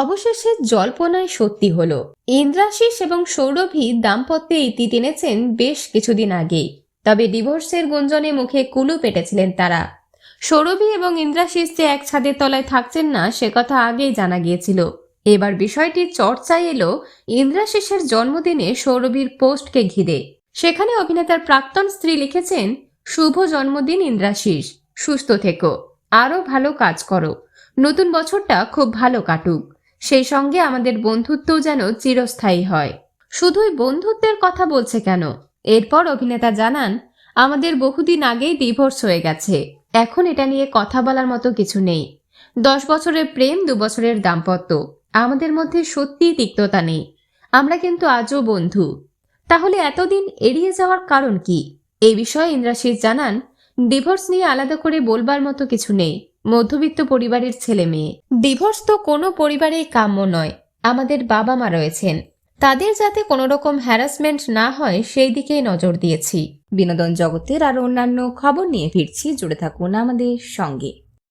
অবশেষে জল্পনায় সত্যি হলো। ইন্দ্রাশিস এবং সৌরভী দাম্পত্যে ইতি টেনেছেন বেশ কিছুদিন আগেই। তবে ডিভোর্সের গুঞ্জনে মুখে কুলু পেটেছিলেন তারা। সৌরভী এবং ইন্দ্রাশিস যে এক ছাদের তলায় থাকছেন না, সে কথা আগেই জানা গিয়েছিল। এবার বিষয়টি চর্চায় এলো ইন্দ্রাশিসের জন্মদিনে সৌরভীর পোস্টকে ঘিরে। সেখানে অভিনেতার প্রাক্তন স্ত্রী লিখেছেন, শুভ জন্মদিন ইন্দ্রাশিস, সুস্থ থেকো আরও ভালো কাজ করো। নতুন বছরটা খুব ভালো কাটুক। সেই সঙ্গে আমাদের বন্ধুত্বও যেন চিরস্থায়ী হয়। শুধুই বন্ধুত্বের কথা বলছে কেন? এরপর অভিনেতা জানান, আমাদের বহুদিন আগেই ডিভোর্স হয়ে গেছে। এখন এটা নিয়ে কথা বলার মতো কিছু নেই। দশ বছরের প্রেম, দু বছরের দাম্পত্য। আমাদের মধ্যে সত্যিই তিক্ততা নেই। আমরা কিন্তু আজও বন্ধু। তাহলে এতদিন এড়িয়ে যাওয়ার কারণ কি? এই বিষয়ে ইন্দ্রাশিস জানান, ডিভোর্স নিয়ে আলাদা করে বলবার মতো কিছু নেই। মধ্যবিত্ত পরিবারের ছেলে মেয়ে। ডিভোর্স তো কোনো পরিবারেই কাম্য নয়, আমাদের বাবা মা রয়েছেন। তাদের যাতে কোনো রকম হ্যারাসমেন্ট না হয়, সেই দিকেই নজর দিয়েছি। বিনোদন জগতের আর অন্যান্য খবর নিয়ে ফিরছি, জুড়ে থাকুন আমাদের সঙ্গে।